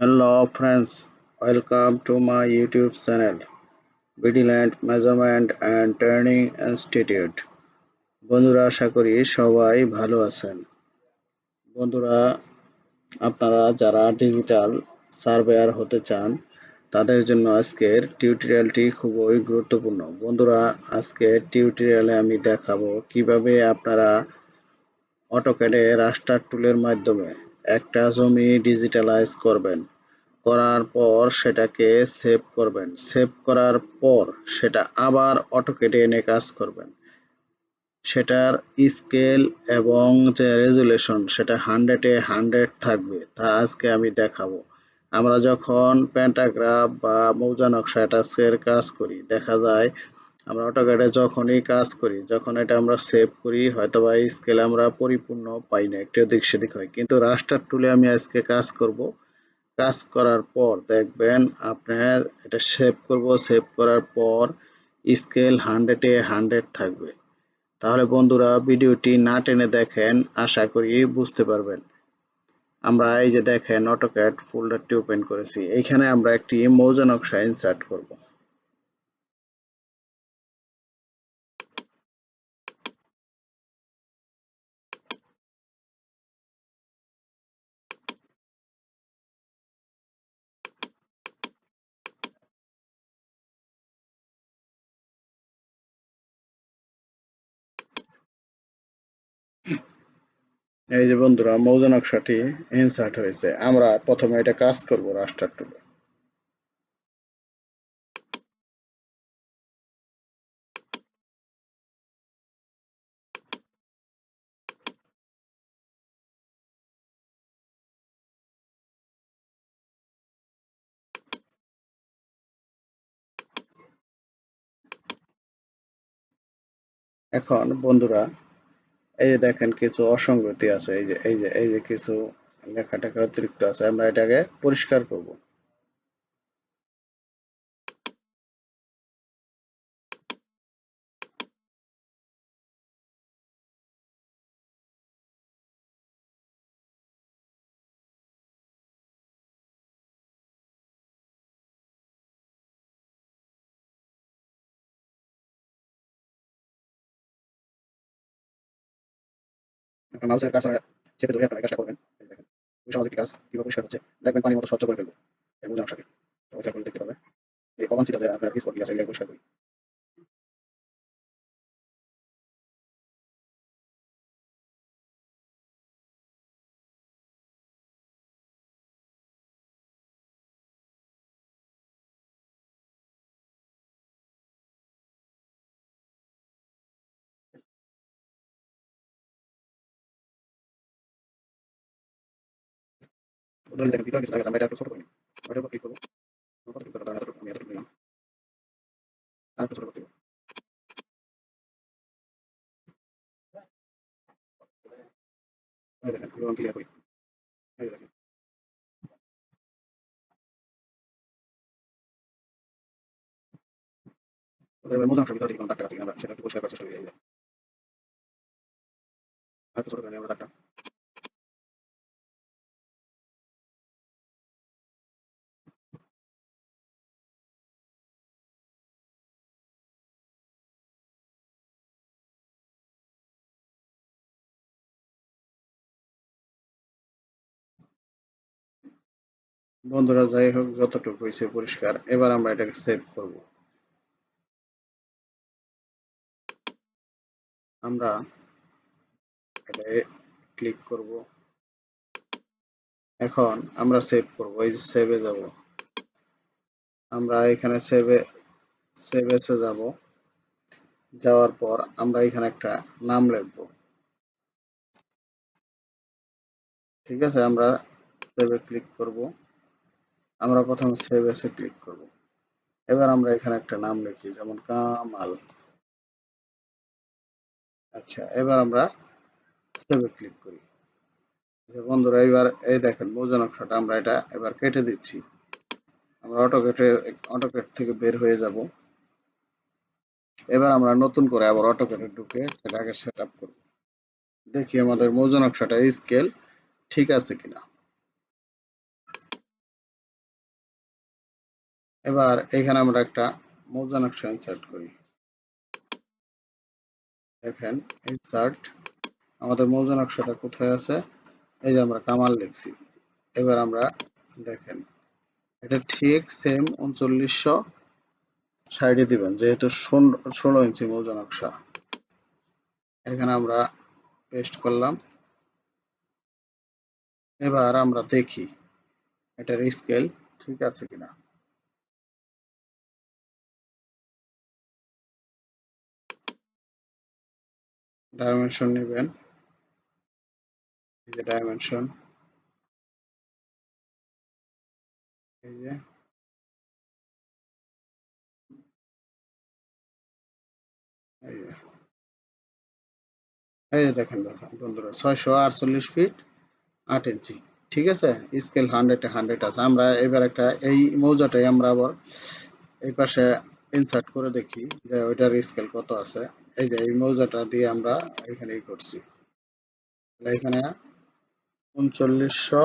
Hello friends, welcome to my YouTube channel, Vigilant Measurement and Training Institute. বন্ধুরা আশা করি সবাই ভালো আছেন। বন্ধুরা আপনারা যারা ডিজিটাল সার্ভেয়ার হতে চান তাদের জন্য আজকের টিউটোরিয়ালটি খুবই গুরুত্বপূর্ণ। বন্ধুরা আজকের টিউটোরিয়ালে আমি দেখাবো কীভাবে আপনারা অটোক্যাডে রাস্টার টুলের মাধ্যমে একটা জমি ডিজিটালাইজ করবেন। করার পর সেটাকে সেভ করবেন। সেভ করার পর সেটা আবার অটোকেটে এনে কাজ করবেন। সেটার স্কেল এবং যে রেজুলেশন সেটা হান্ড্রেডে হান্ড্রেড থাকবে। তা আজকে আমি দেখাবো। আমরা যখন প্যান্টাগ্রাফ বা মৌজা নকশা টাস্কের কাজ করি, দেখা যায় আমরা অটোক্যাডে যখনই কাজ করি, যখন এটা আমরা সেভ করি হয়তো বা স্কেল আমরা পরিপূর্ণ পাই না, একটু দিক সেদিক হয়। কিন্তু রাস্টার টুলে আমি আজকে কাজ করব। কাজ করার পর দেখবেন আপনার এটা সেভ করব সেভ করার পর স্কেল হান্ড্রেডে হান্ড্রেড থাকবে। তাহলে বন্ধুরা ভিডিওটি না টেনে দেখেন, আশা করি বুঝতে পারবেন। আমরা এই যে দেখেন অটোক্যাড ফোল্ডারটি ওপেন করেছি। এইখানে আমরা একটি মৌজনক সাইন সার্ট করব। এই যে বন্ধুরা, মৌজা নকশাটি ইনসার্ট হয়েছে। আমরা প্রথমে এটা কাজ করব রাস্টার টুলে। এখন বন্ধুরা এই যে দেখেন কিছু অসঙ্গতি আছে, এই যে এই যে এই যে কিছু লেখাটাকে অতিরিক্ত আছে, আমরা এটাকে পরিষ্কার করব। এখন মাউসের চেপে ধরে আপনারা কাজটা করবেন। দেখেন খুব সহজ একটি কাজ কীভাবে পরিষ্কার হচ্ছে। দেখবেন পানির মতো স্বচ্ছ করে ফেলব। এই বোঝা অংশকে পরিষ্কার করে দেখতে এই অবাঞ্ছিত যে আপনার স্পট আছে পরিষ্কার করি। ধরে দেখেন ভিতরে কিছু আমরা এটা একটু ছোট করে ওটার উপর ক্লিক করব আমি এতটুকু নিলাম আর ছোট করতে দেখেন ক্লিয়ার করি আমরা সেটা একটু পরিষ্কার করার চেষ্টা করি আমরা বন্ধুরা, যাই হোক, যতটুকু হয়েছে পরিষ্কার। এবার আমরা এটাকে সেভ করব। আমরা এটা ক্লিক করব। এখন আমরা সেভ করব, এই যে সেভে যাব। আমরা এখানে সেভে সেভেসে যাব। যাওয়ার পর আমরা এখানে একটা নাম লিখব। ঠিক আছে, আমরা সেভে ক্লিক করব। আমরা প্রথমে সেভ এসে ক্লিক করব। এবার আমরা এখানে একটা নাম লিখি, যেমন কামাল। আচ্ছা এবার আমরা সেভে ক্লিক করি। আচ্ছা বন্ধুরা এবার এই দেখেন মৌজা নকশাটা, আমরা এটা এবার কেটে দিচ্ছি। আমরা অটোকেটে অটোকেট থেকে বের হয়ে যাব। এবার আমরা নতুন করে আবার অটোকেটে ঢুকে সেটাকে সেট আপ করব। দেখি আমাদের মৌজা নকশাটা স্কেল ঠিক আছে কিনা। এবার এখানে আমরা একটা মৌজা নকশা ইনসার্ট করি। দেখেন ইনসার্ট আমাদের মৌজা নকশাটা কোথায় আছে? এই যে আমরা কামাল লিখছি। এবার আমরা দেখেন, এটা ঠিক সেম উনচল্লিশশো সাইডে দিবেন, যেহেতু ষোলো ইঞ্চি মৌজা নকশা। এখানে আমরা পেস্ট করলাম। এবার আমরা দেখি, এটার স্কেল ঠিক আছে কিনা। ডাইমেনশন নেবেন। এই যে ডাইমেনশন এই যে। এই যে। দেখেন বন্ধুরা, ছয়শো আটচল্লিশ ফিট আট ইঞ্চি। ঠিক আছে? স্কেল হান্ড্রেডে হান্ড্রেড আছে। আমরা এবার একটা, এই মৌজাটাই আমরা আবার এই পাশে ইনসার্ট করে দেখি যে ওইটার স্কেল কত আছে। এই যে এই মৌজাটা দিয়ে আমরা এখানে করছি। এখানে উনচল্লিশশো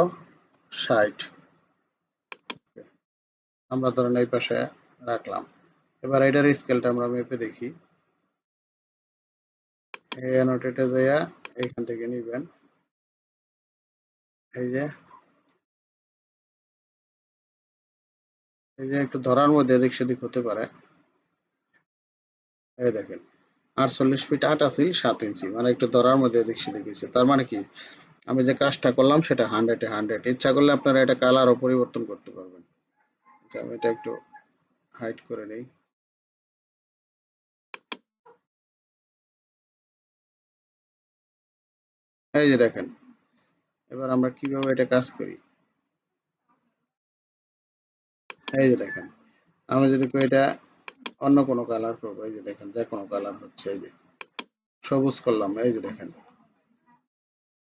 ষাট। আমরা ধরেন এই পাশে রাখলাম। এবার এটার স্কেলটা আমরা মেপে দেখি। এই এইখান থেকে নিবেন। এই যে। এই যে একটু ধরার মধ্যে এদিক সেদিক হতে পারে। এই দেখেন। আটচল্লিশ ফিট আট আছে, সাত ইঞ্চি। মানে একটু ধরার মধ্যে সেদিক হয়েছে। তার মানে কি? আমি যে কাজটা করলাম সেটা হান্ড্রেডে হান্ড্রেড ইচ্ছা করলে আপনারা এটা কালারও পরিবর্তন করতে পারবেন। আচ্ছা আমি এটা একটু হাইট করে নিই। এই যে দেখেন, এবার আমরা কীভাবে এটা কাজ করি? এই যে দেখেন, আমি যদি এটা অন্য কোনো কালার করব এই যে দেখেন, যে কোনো কালার হচ্ছে, এই যে সবুজ করলাম, এই যে দেখেন।